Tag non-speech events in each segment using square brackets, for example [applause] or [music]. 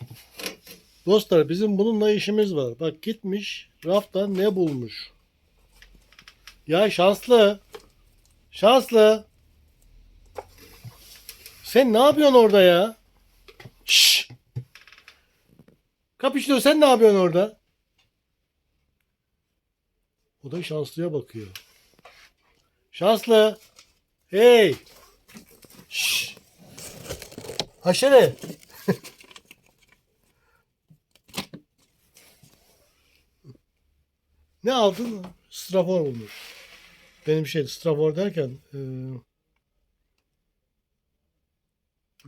[laughs] Dostlar bizim bununla işimiz var. Bak gitmiş rafta ne bulmuş. Ya şanslı. Şanslı. Sen ne yapıyorsun orada ya? Şşş. Kapıştır sen ne yapıyorsun orada? O da şanslıya bakıyor. Şanslı. Hey. Şşş. Haşere. Ne aldın? Strafor bulmuş. Benim şey strafor derken e,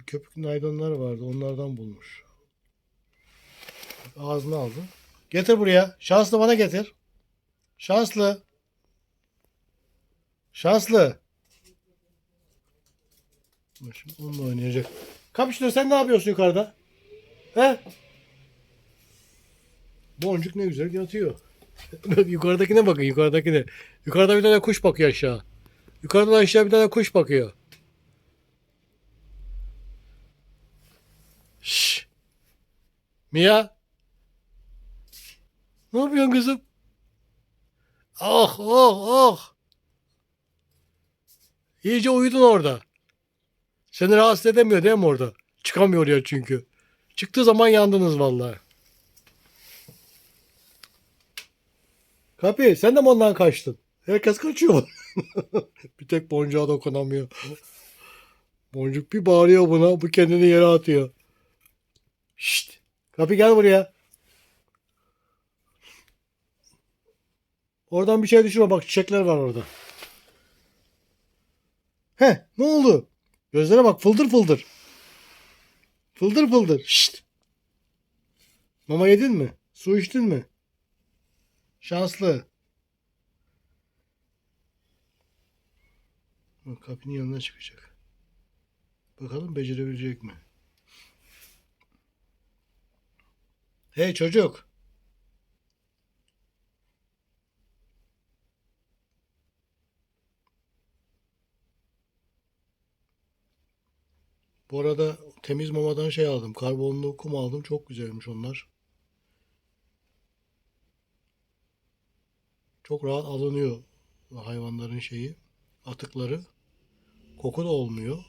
köpük naylonlar vardı. Onlardan bulmuş. Ağzına aldı. Getir buraya. Şanslı bana getir. Şanslı. Şanslı. Şimdi onunla oynayacak. Kapıştır sen ne yapıyorsun yukarıda? He? Boncuk ne güzel yatıyor. [laughs] Yukarıdakine bakın yukarıdakine. Yukarıda bir tane kuş bakıyor aşağı. Yukarıdan aşağı bir tane kuş bakıyor. Şşş. Mia. Ne yapıyorsun kızım? Ah ah ah. İyice uyudun orada. Seni rahatsız edemiyor değil mi orada? Çıkamıyor ya çünkü. Çıktığı zaman yandınız vallahi. Kapi sen de mi ondan kaçtın? Herkes kaçıyor. [laughs] bir tek boncuğa dokunamıyor. Boncuk bir bağırıyor buna. Bu kendini yere atıyor. Şşt. Kapi gel buraya. Oradan bir şey düşürme. Bak çiçekler var orada. He ne oldu? Gözlere bak fıldır fıldır. Fıldır fıldır. Şşt. Mama yedin mi? Su içtin mi? Şanslı. Kapının yanına çıkacak. Bakalım becerebilecek mi? Hey çocuk. Bu arada temiz mamadan şey aldım. Karbonlu kum aldım. Çok güzelmiş onlar. Çok rahat alınıyor hayvanların şeyi, atıkları. Koku da olmuyor.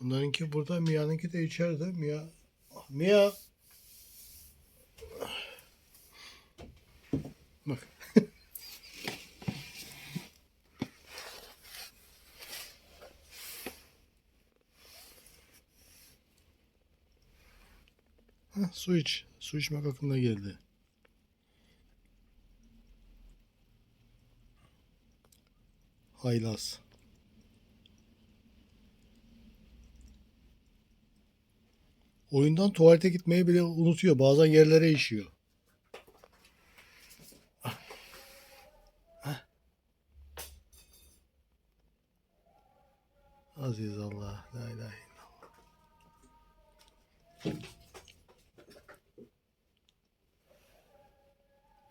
Bunlarınki burada, Mia'nınki de içeride. Mia, Mia. Bak. Heh, su iç. Su içmek aklına geldi. Haylaz. Oyundan tuvalete gitmeyi bile unutuyor. Bazen yerlere işiyor. Aziz Allah. La ilahe illallah.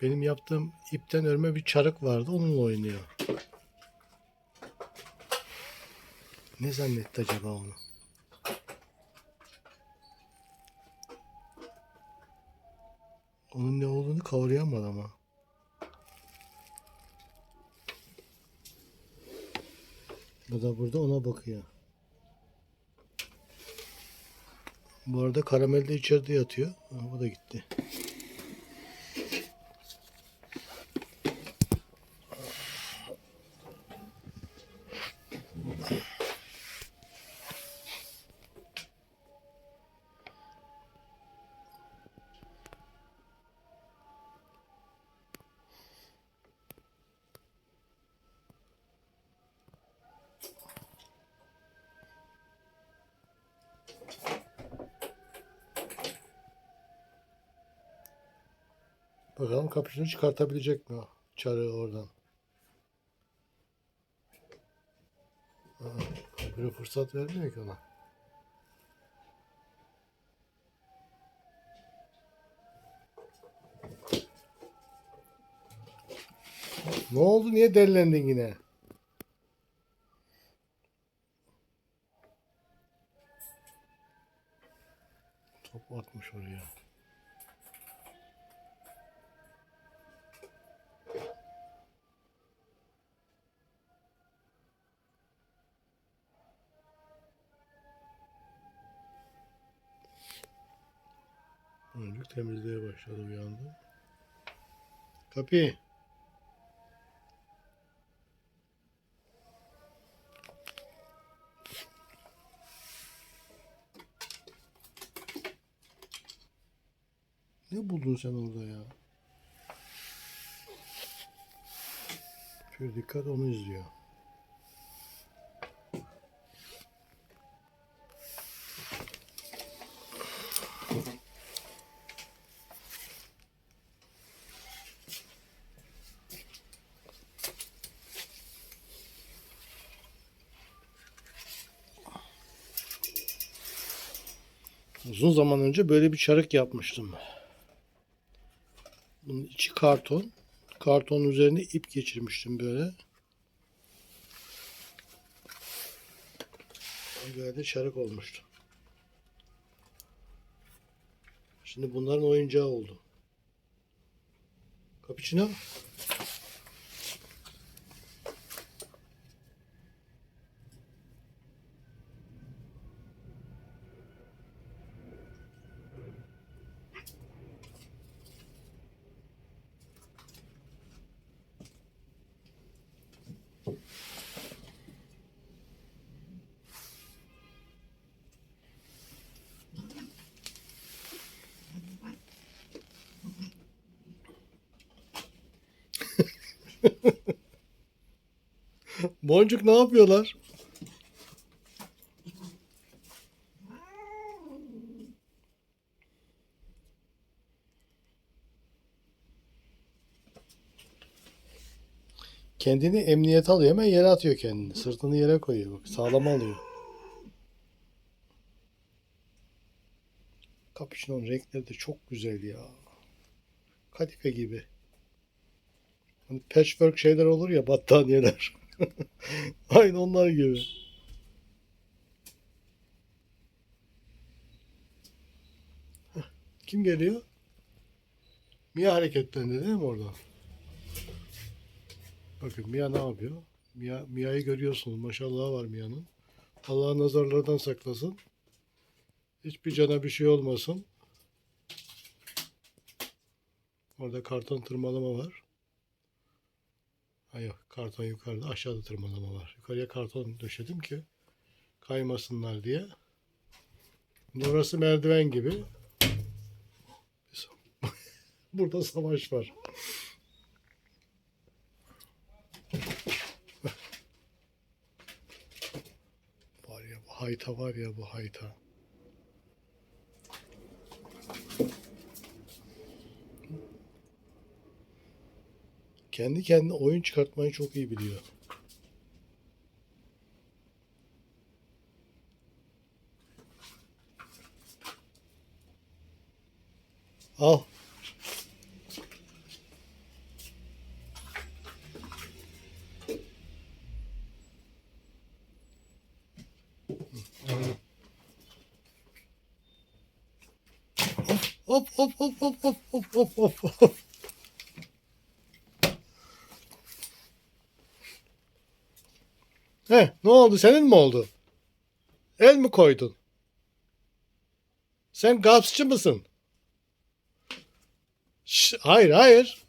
Benim yaptığım ipten örme bir çarık vardı. Onunla oynuyor. Ne zannetti acaba onu? Onun ne olduğunu kavrayamadı ama. Bu da burada ona bakıyor. Bu arada karamel de içeride yatıyor. Bu da gitti. Bakalım kapışını çıkartabilecek mi o çarı oradan. Böyle fırsat vermiyor ki ona. Ne oldu? Niye derlendin yine? Top atmış oraya. Başladı uyandı. Kapı. Ne buldun sen orada ya? Şöyle dikkat onu izliyor. Uzun zaman önce böyle bir çarık yapmıştım. Bunun içi karton. Kartonun üzerine ip geçirmiştim böyle. Böyle de çarık olmuştu. Şimdi bunların oyuncağı oldu. Cappuccino. Boncuk ne yapıyorlar? Kendini emniyete alıyor. Hemen yere atıyor kendini. Sırtını yere koyuyor. Bak sağlam alıyor. Capuchino'nun renkleri de çok güzel ya. Kadife gibi. Hani patchwork şeyler olur ya battaniyeler. [laughs] Aynı onlar gibi. Kim geliyor? Mia hareketlendi değil mi orada? Bakın Mia ne yapıyor? Mia, Mia'yı görüyorsunuz. Maşallah var Mia'nın. Allah nazarlardan saklasın. Hiçbir cana bir şey olmasın. Orada karton tırmalama var. Hayır, karton yukarıda, aşağıda tırmalama var. Yukarıya karton döşedim ki kaymasınlar diye. Şimdi merdiven gibi. [laughs] Burada savaş var. Var ya bu hayta var ya bu hayta. Kendi kendine oyun çıkartmayı çok iyi biliyor. Al. Hop hop hop hop hop hop hop hop hop. He, ne oldu? Senin mi oldu? El mi koydun? Sen gaspçı mısın? Şş, hayır, hayır.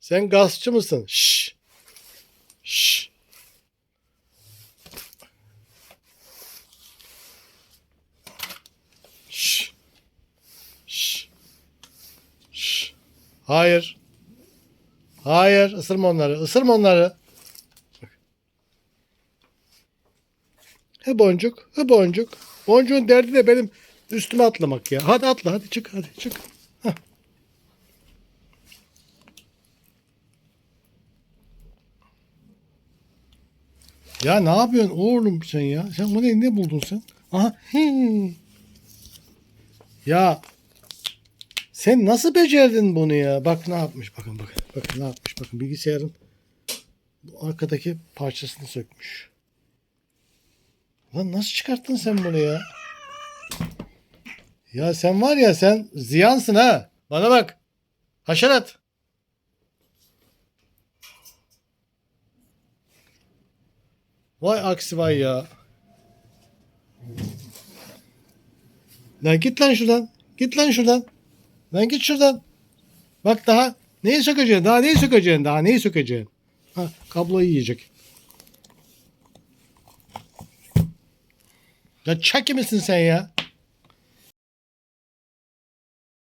Sen gaspçı mısın? Şş. Şş. Şş. Şş. Hayır. Hayır. Isırma onları. Isırma onları. He boncuk. He boncuk. Boncuğun derdi de benim üstüme atlamak ya. Hadi atla. Hadi çık. Hadi çık. Hah. Ya ne yapıyorsun oğlum sen ya? Sen bu ne, ne buldun sen? Aha. Hii. Ya Sen nasıl becerdin bunu ya? Bak ne yapmış. Bakın bakın. Bakın ne yapmış. Bakın bilgisayarın bu arkadaki parçasını sökmüş. Lan nasıl çıkarttın sen bunu ya? Ya sen var ya sen ziyansın ha. Bana bak. Haşerat. Vay aksi vay ya. Lan git lan şuradan. Git lan şuradan. Lan git şuradan. Bak daha neyi sökeceksin? Daha neyi sökeceksin? Daha neyi sökeceksin? Ha, kabloyu yiyecek. Ya çaki misin sen ya?